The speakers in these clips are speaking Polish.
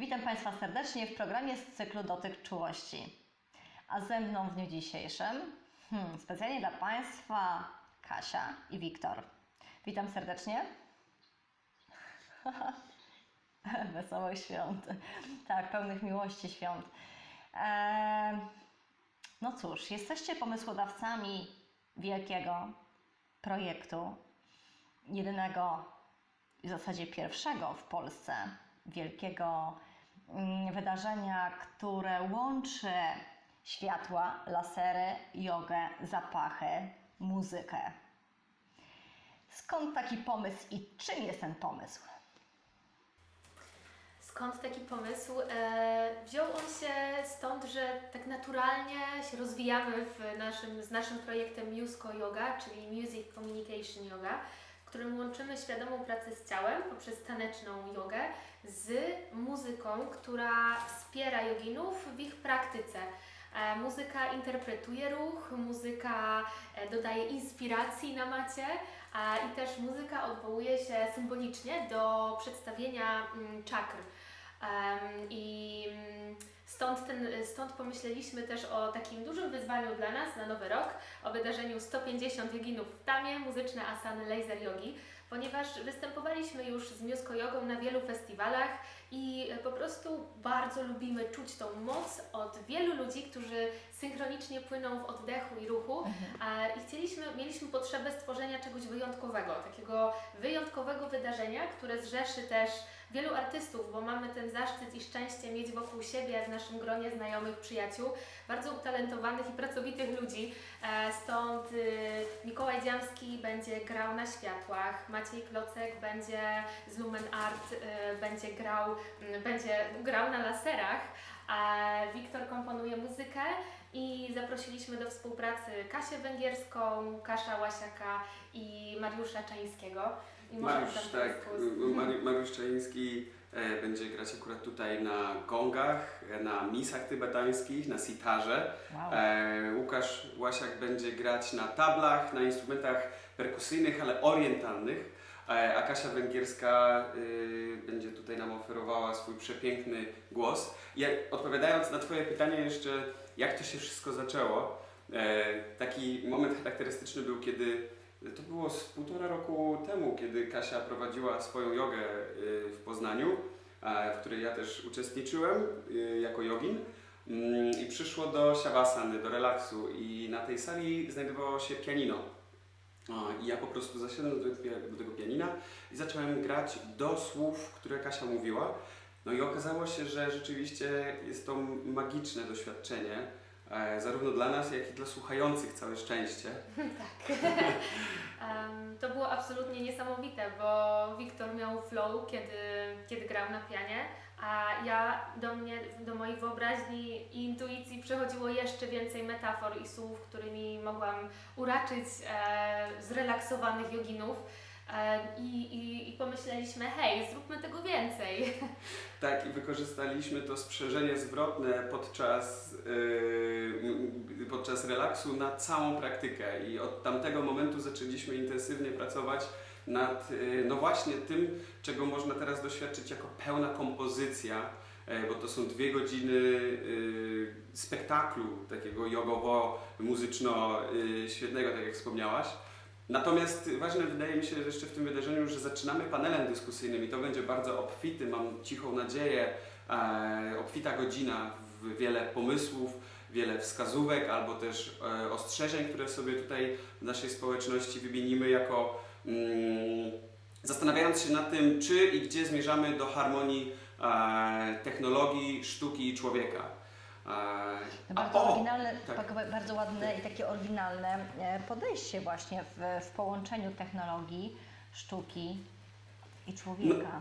Witam Państwa serdecznie w programie z cyklu Dotyk Czułości. A ze mną w dniu dzisiejszym, hmm, specjalnie dla Państwa, Kasia i Wiktor. Witam serdecznie. Wesołych świąt. Tak, pełnych miłości świąt. Eee, no cóż, jesteście pomysłodawcami wielkiego projektu, jedynego w zasadzie pierwszego w Polsce wielkiego wydarzenia, które łączy światła, lasery, jogę, zapachy, muzykę. Skąd taki pomysł i czym jest ten pomysł? Skąd taki pomysł? E, wziął on się stąd, że tak naturalnie się rozwijamy w naszym, z naszym projektem Musko Yoga, czyli Music Communication Yoga, którym łączymy świadomą pracę z ciałem poprzez taneczną jogę z muzyką, która wspiera joginów w ich praktyce. E, Muzyka interpretuje ruch, muzyka e, dodaje inspiracji na macie, i też muzyka odwołuje się symbolicznie do przedstawienia mm, czakr. I mm, stąd, ten, stąd pomyśleliśmy też o takim dużym wyzwaniu dla nas na Nowy Rok, o wydarzeniu 150 joginów w Tamie, muzyczne asany laser yogi, ponieważ występowaliśmy już z Miusko Jogą na wielu festiwalach i po prostu bardzo lubimy czuć tą moc od wielu ludzi, którzy synchronicznie płyną w oddechu i ruchu. A, i chcieliśmy, mieliśmy potrzebę stworzenia czegoś wyjątkowego, takiego wyjątkowego wydarzenia, które zrzeszy też wielu artystów, bo mamy ten zaszczyt i szczęście mieć wokół siebie w naszym gronie znajomych, przyjaciół, bardzo utalentowanych i pracowitych ludzi. E, Stąd y, Mikołaj Dziamski będzie grał na światłach, Maciej Klocek będzie z Lumen Art, y, będzie grał, y, będzie grał na laserach, Wiktor komponuje muzykę i zaprosiliśmy do współpracy Kasię Węgierską, Kasza Łasiaka i Mariusza Czańskiego. Mariusz, tak. Mari- Mariusz Czajiński e, będzie grać akurat tutaj na gongach, e, na misach tybetańskich, na sitarze. Wow. E, Łukasz Łasiak będzie grać na tablach, na instrumentach perkusyjnych, ale orientalnych. E, a Kasia Węgierska y, będzie tutaj nam oferowała swój przepiękny głos. Ja, odpowiadając na Twoje pytanie jeszcze, jak to się wszystko zaczęło, e, taki moment charakterystyczny był, kiedy to było z półtora roku temu, kiedy Kasia prowadziła swoją jogę y, w Poznaniu, w której ja też uczestniczyłem y, jako jogin. Mm, I przyszło do siawasany, do relaksu i na tej sali znajdowało się pianino. I ja po prostu zasiadłem do, tego- pianina i zacząłem grać do słów, które Kasia mówiła. No i okazało się, że rzeczywiście jest to magiczne doświadczenie, zarówno dla nas, jak i dla słuchających całe szczęście. Tak. To było absolutnie niesamowite, bo Wiktor miał flow, kiedy, kiedy grał na pianie, a ja do mnie, do mojej wyobraźni i intuicji przychodziło jeszcze więcej metafor i słów, którymi mogłam uraczyć e, zrelaksowanych joginów. I, i, I pomyśleliśmy, hej, zróbmy tego więcej. Tak, i wykorzystaliśmy to sprzężenie zwrotne podczas, yy, podczas relaksu na całą praktykę i od tamtego momentu zaczęliśmy intensywnie pracować nad, yy, no właśnie tym, czego można teraz doświadczyć jako pełna kompozycja, yy, bo to są dwie godziny yy, spektaklu takiego jogowo-muzyczno yy, tak jak wspomniałaś. Natomiast ważne wydaje mi się jeszcze w tym wydarzeniu, że zaczynamy panelem dyskusyjnym i to będzie bardzo obfity, mam cichą nadzieję, e, obfita godzina, w wiele pomysłów, wiele wskazówek albo też e, ostrzeżeń, które sobie tutaj w naszej społeczności wymienimy jako mm, zastanawiając się nad tym, czy i gdzie zmierzamy do harmonii e, technologii, sztuki i człowieka. E, a Bardzo o, oryginalne, tak. bardzo ładne i takie oryginalne e, podejście właśnie w, w połączeniu technologii, sztuki i człowieka.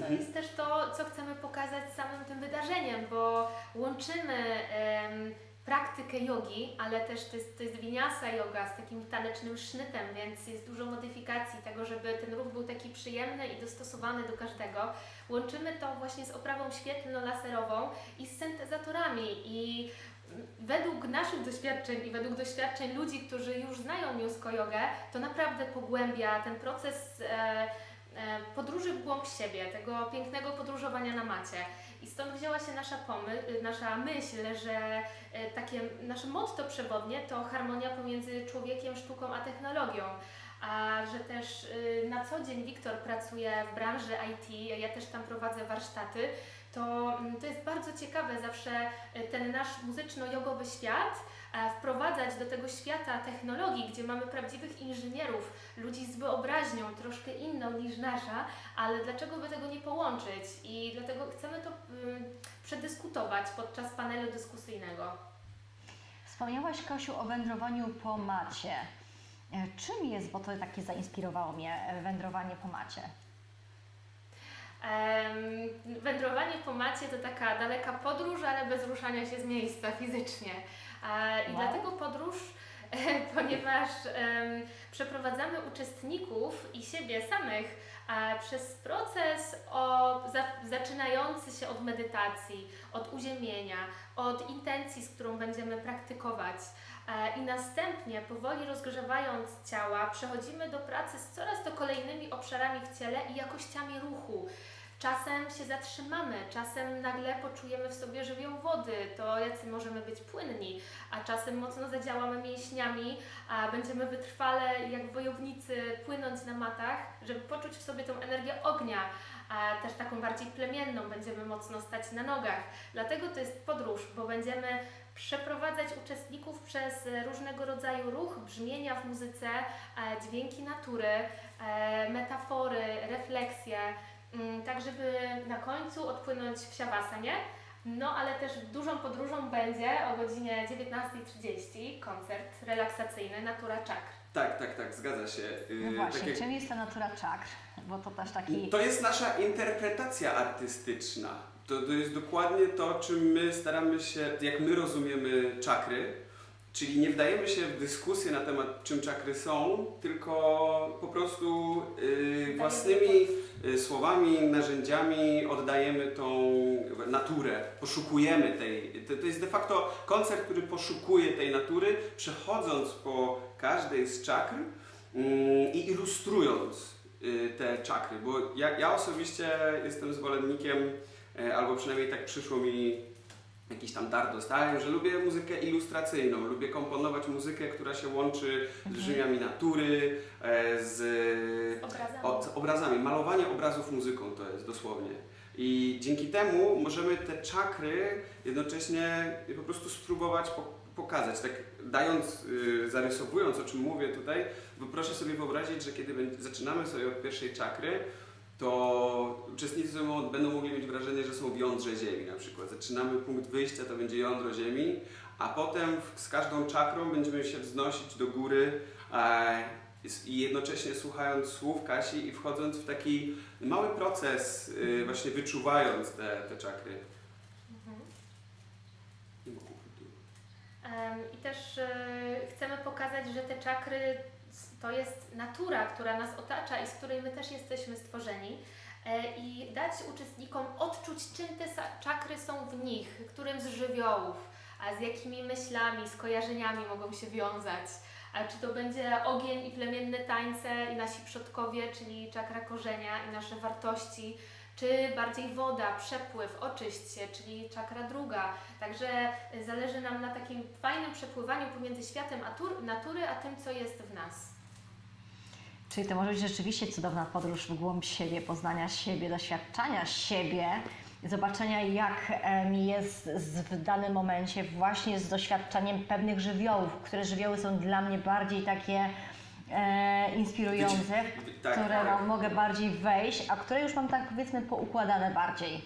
To jest też to, co chcemy pokazać samym tym wydarzeniem, bo łączymy em, praktykę jogi, ale też to jest, to jest winiasa yoga z takim tanecznym sznytem, więc jest dużo modyfikacji tego, żeby ten ruch był taki przyjemny i dostosowany do każdego. Łączymy to właśnie z oprawą świetlno-laserową i z syntezatorami i według naszych doświadczeń i według doświadczeń ludzi, którzy już znają Miusko Jogę, to naprawdę pogłębia ten proces e, podróży w głąb siebie, tego pięknego podróżowania na macie. I stąd wzięła się nasza, pomy- nasza myśl, że e, takie nasze motto przewodnie to harmonia pomiędzy człowiekiem, sztuką a technologią. A że też na co dzień Wiktor pracuje w branży IT, ja też tam prowadzę warsztaty, to, mm, to jest bardzo ciekawe zawsze ten nasz muzyczno-jogowy świat e, wprowadzać do tego świata technologii, gdzie mamy prawdziwych inżynierów, ludzi z wyobraźnią troszkę inną niż nasza, ale dlaczego by tego nie połączyć? I dlatego chcemy to przedyskutować podczas panelu dyskusyjnego. Wspomniałaś, Kasiu, o wędrowaniu po macie. E, Czym jest, bo to takie zainspirowało mnie, e, wędrowanie po macie? Wędrowanie po macie to taka daleka podróż, ale bez ruszania się z miejsca fizycznie. I Wow. dlatego podróż, ponieważ em, przeprowadzamy uczestników i siebie samych e, przez proces o, za, zaczynający się od medytacji, od uziemienia, od intencji, z którą będziemy praktykować. I następnie, powoli rozgrzewając ciała, przechodzimy do pracy z coraz to kolejnymi obszarami w ciele i jakościami ruchu. Czasem się zatrzymamy, czasem nagle poczujemy w sobie żywioł wody, to jacy możemy być płynni, a czasem mocno zadziałamy mięśniami, a będziemy wytrwale jak wojownicy płynąć na matach, żeby poczuć w sobie tą energię ognia, a też taką bardziej plemienną, będziemy mocno stać na nogach. Dlatego to jest podróż, bo będziemy przeprowadzać uczestników przez różnego rodzaju ruch, brzmienia w muzyce, e, dźwięki natury, e, metafory, refleksje, tak żeby na końcu odpłynąć w siawasanie. No ale też dużą podróżą będzie o godzinie 19.30 koncert relaksacyjny Natura Czakr. Tak, tak, tak, zgadza się. Yy, No właśnie, tak jak- czym jest ta natura czakr? Bo to też taki... To jest nasza interpretacja artystyczna. To, to jest dokładnie to, czym my staramy się, jak my rozumiemy czakry. Czyli nie wdajemy się w dyskusję na temat, czym czakry są, tylko po prostu yy, własnymi y, słowami, narzędziami oddajemy tą naturę, poszukujemy tej. To, to jest de facto koncert, który poszukuje tej natury, przechodząc po każdej z czakr mm, i ilustrując y, te czakry. Bo ja, ja osobiście jestem zwolennikiem, e, albo przynajmniej tak przyszło mi jakiś tam dar dostałem, że lubię muzykę ilustracyjną, lubię komponować muzykę, która się łączy z Mhm. brzmiami natury, e, z Obrazami. o, z obrazami. Malowanie obrazów muzyką to jest dosłownie. I dzięki temu możemy te czakry jednocześnie po prostu spróbować po, pokazać. Tak dając, y, zarysowując o czym mówię tutaj, bo proszę sobie wyobrazić, że kiedy zaczynamy sobie od pierwszej czakry, to uczestnicy będą- mogli mieć wrażenie, że są w jądrze Ziemi na przykład. Zaczynamy punkt wyjścia, to będzie jądro Ziemi, a potem z każdą czakrą będziemy się wznosić do góry e, i jednocześnie słuchając słów Kasi i wchodząc w taki mały proces, y, właśnie wyczuwając te, te czakry. Mhm. I też e, chcemy pokazać, że te czakry to jest natura, która nas otacza i z której my też jesteśmy stworzeni. E, I dać uczestnikom odczuć, czym te czakry są w nich, którym z żywiołów, a z jakimi myślami, skojarzeniami mogą się wiązać. A czy to będzie ogień i plemienne tańce i nasi przodkowie, czyli czakra korzenia i nasze wartości, czy bardziej woda, przepływ, oczyść się, czyli czakra druga. Także y, zależy nam na takim fajnym przepływaniu pomiędzy światem atur- natury, a tym, co jest w nas. Czyli to może być rzeczywiście cudowna podróż w głąb siebie, poznania siebie, doświadczania siebie, zobaczenia jak em, jest z, w danym momencie właśnie z doświadczeniem pewnych żywiołów, które żywioły są dla mnie bardziej takie e, inspirujące, w Tak, które tak, mogę bardziej wejść, a które już mam tak powiedzmy poukładane bardziej.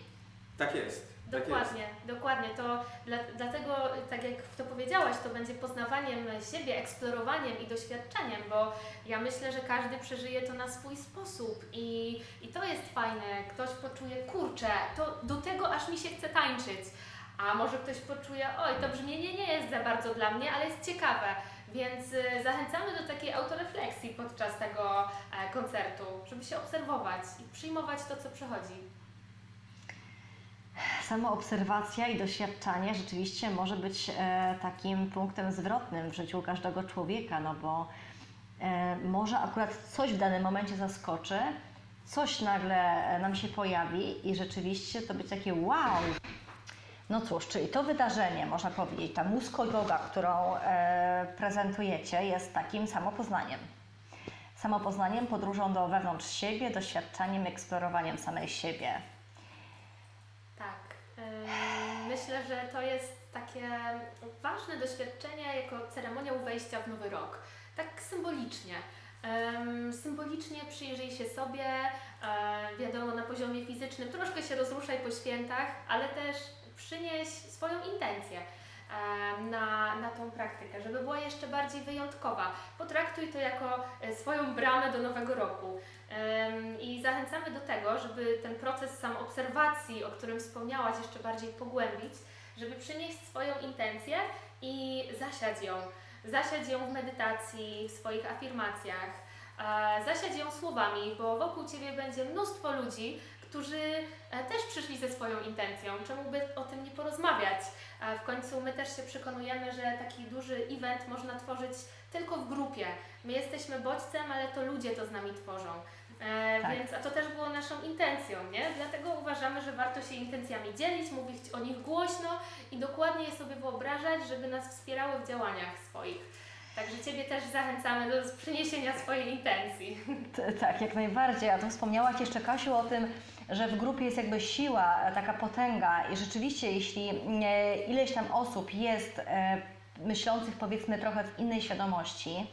tak jest. Tak. Dokładnie, dokładnie. To dla, dlatego, tak jak to powiedziałaś, to będzie poznawaniem siebie, eksplorowaniem i doświadczeniem, bo ja myślę, że każdy przeżyje to na swój sposób i, i to jest fajne. Ktoś poczuje, kurczę, to do tego aż mi się chce tańczyć. A może ktoś poczuje, oj, to brzmienie nie jest za bardzo dla mnie, ale jest ciekawe. Więc y, zachęcamy do takiej autorefleksji podczas tego e, koncertu, żeby się obserwować i przyjmować to, co przychodzi. Samo obserwacja i doświadczanie rzeczywiście może być e, takim punktem zwrotnym w życiu każdego człowieka, no bo e, może akurat coś w danym momencie zaskoczy, coś nagle e, nam się pojawi i rzeczywiście to być takie wow. No cóż, czyli to wydarzenie, można powiedzieć, ta musko yoga, którą e, prezentujecie, jest takim samopoznaniem. Samopoznaniem, podróżą do wewnątrz siebie, doświadczaniem, eksplorowaniem samej siebie. Myślę, że to jest takie ważne doświadczenie jako ceremoniał wejścia w nowy rok. Tak symbolicznie. Ym, Symbolicznie przyjrzyj się sobie, e, wiadomo, na poziomie fizycznym, troszkę się rozruszaj po świętach, ale też przynieś swoją intencję na, na tą praktykę, żeby była jeszcze bardziej wyjątkowa. Potraktuj to jako e, swoją bramę do nowego roku. I zachęcamy do tego, żeby ten proces sam obserwacji, o którym wspomniałaś, jeszcze bardziej pogłębić, żeby przynieść swoją intencję i zasiać ją. Zasiać ją w medytacji, w swoich afirmacjach, zasiać ją słowami, bo wokół Ciebie będzie mnóstwo ludzi, którzy e, też przyszli ze swoją intencją. Czemu by o tym nie porozmawiać? W końcu my też się przekonujemy, że taki duży event można tworzyć tylko w grupie. My jesteśmy bodźcem, ale to ludzie to z nami tworzą. E, Tak. Więc, a to też było naszą intencją, nie? Dlatego uważamy, że warto się intencjami dzielić, mówić o nich głośno i dokładnie je sobie wyobrażać, żeby nas wspierały w działaniach swoich. Także Ciebie też zachęcamy do przyniesienia swojej intencji. T- Tak, jak najbardziej. A tu wspomniałaś jeszcze, Kasiu, o tym, że w grupie jest jakby siła, taka potęga i rzeczywiście, jeśli e, ileś tam osób jest e, myślących powiedzmy trochę w innej świadomości,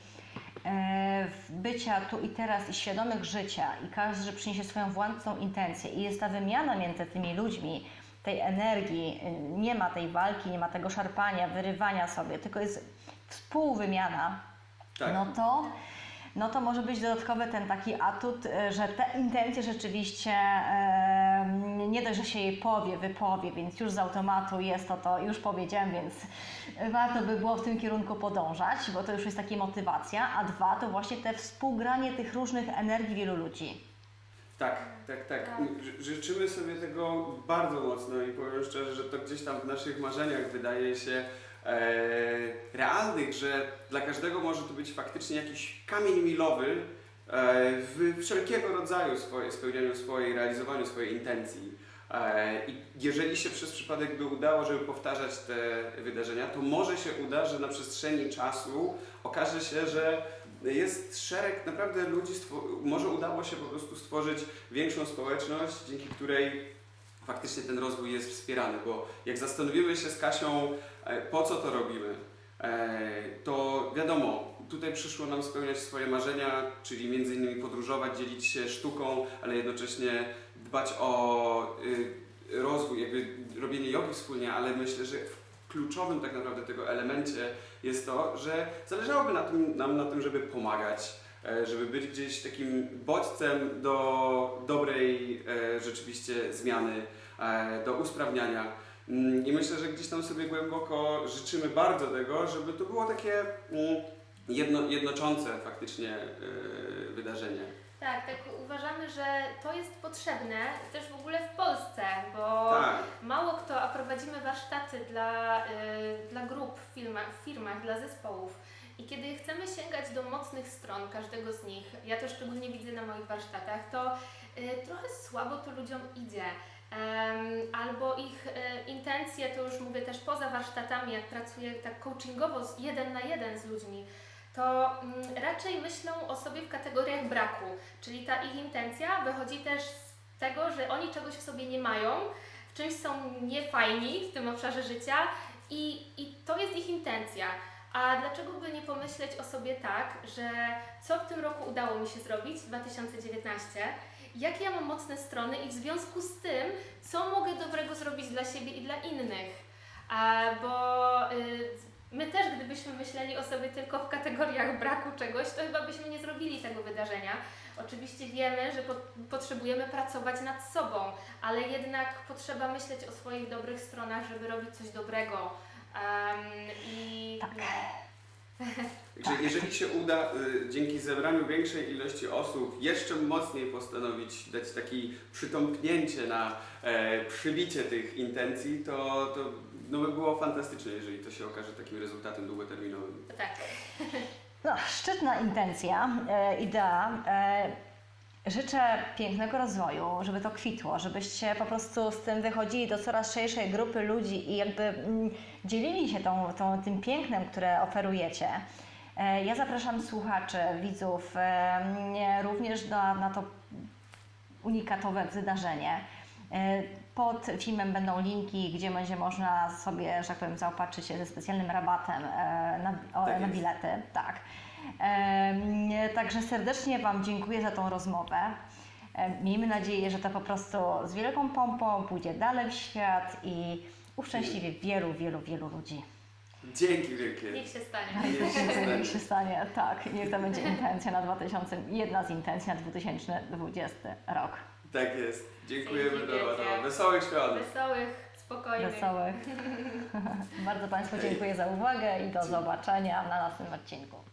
e, bycia tu i teraz i świadomych życia i każdy przyniesie swoją własną intencję i jest ta wymiana między tymi ludźmi, tej energii, nie ma tej walki, nie ma tego szarpania, wyrywania sobie, tylko jest współwymiana, Tak. no to, no to może być dodatkowy ten taki atut, e, że te intencje rzeczywiście e, nie dość, że się jej powie, wypowie, więc już z automatu jest to, to już powiedziałem, więc warto by było w tym kierunku podążać, bo to już jest taka motywacja, a dwa to właśnie te współgranie tych różnych energii wielu ludzi. Tak, tak, tak. Tak. Ży- Życzymy sobie tego bardzo mocno i powiem szczerze, że to gdzieś tam w naszych marzeniach wydaje się realnych, że dla każdego może to być faktycznie jakiś kamień milowy e, w wszelkiego rodzaju swoje, spełnianiu swojej, realizowaniu swojej intencji. E, I jeżeli się przez przypadek by udało, żeby powtarzać te wydarzenia, to może się uda, że na przestrzeni czasu okaże się, że jest szereg naprawdę ludzi, może udało się po prostu stworzyć większą społeczność, dzięki której faktycznie ten rozwój jest wspierany, bo jak zastanowimy się z Kasią, e, po co to robimy, e, to wiadomo, tutaj przyszło nam spełniać swoje marzenia, czyli między innymi podróżować, dzielić się sztuką, ale jednocześnie dbać o y, rozwój, jakby robienie jogi wspólnie, ale myślę, że kluczowym tak naprawdę tego elemencie jest to, że zależałoby na tym, nam na tym, żeby pomagać, e, żeby być gdzieś takim bodźcem do dobrej e, rzeczywiście zmiany, e, do usprawniania. Mm, I myślę, że gdzieś tam sobie głęboko życzymy bardzo tego, żeby to było takie mm, jedno, jednoczące faktycznie e, wydarzenie. Tak, tak uważamy, że to jest potrzebne też w ogóle w Polsce, bo Tak, mało kto, a prowadzimy warsztaty dla, dla grup w firmach, w firmach, dla zespołów. I kiedy chcemy sięgać do mocnych stron każdego z nich, ja to szczególnie widzę na moich warsztatach, to y, trochę słabo to ludziom idzie. Albo ich e, intencje, to już mówię też poza warsztatami, jak pracuję tak coachingowo, jeden na jeden z ludźmi, to mm, raczej myślą o sobie w kategoriach braku. Czyli ta ich intencja wychodzi też z tego, że oni czegoś w sobie nie mają, w czymś są niefajni w tym obszarze życia i, i to jest ich intencja. A dlaczego by nie pomyśleć o sobie tak, że co w tym roku udało mi się zrobić, 2019, jakie ja mam mocne strony i w związku z tym, co mogę dobrego zrobić dla siebie i dla innych. A, bo y, my też, gdybyśmy myśleli o sobie tylko w kategoriach braku czegoś, to chyba byśmy nie zrobili tego wydarzenia. Oczywiście wiemy, że po, potrzebujemy pracować nad sobą, ale jednak potrzeba myśleć o swoich dobrych stronach, żeby robić coś dobrego. Em, I Tak. Także jeżeli się uda y, dzięki zebraniu większej ilości osób jeszcze mocniej postanowić dać takie przytąpnięcie na e, przybicie tych intencji, to, to no by było fantastyczne, jeżeli to się okaże takim rezultatem długoterminowym. tak. No, szczytna intencja, e, idea. E, Życzę pięknego rozwoju, żeby to kwitło, żebyście po prostu z tym wychodzili do coraz szerszej grupy ludzi i jakby mm, dzielili się tą, tą, tym pięknem, które oferujecie. E, Ja zapraszam słuchaczy, widzów e, mnie również na, na to unikatowe wydarzenie. E, Pod filmem będą linki, gdzie będzie można sobie, że tak powiem, zaopatrzyć się ze specjalnym rabatem na, Tak na bilety. Tak. Także serdecznie Wam dziękuję za tą rozmowę. Miejmy nadzieję, że to po prostu z wielką pompą pójdzie dalej w świat i uszczęśliwi wielu, wielu, wielu ludzi. Dzięki wielkie. Niech się stanie. Niech się stanie. Niech się stanie, tak. Niech to będzie intencja na 2000, jedna z intencji na 2020 rok. Tak jest. Dziękujemy Dzięki do wesołych świąt. Wesołych, spokojnych. Wesołych. Bardzo Państwu dziękuję za uwagę i do zobaczenia na następnym odcinku.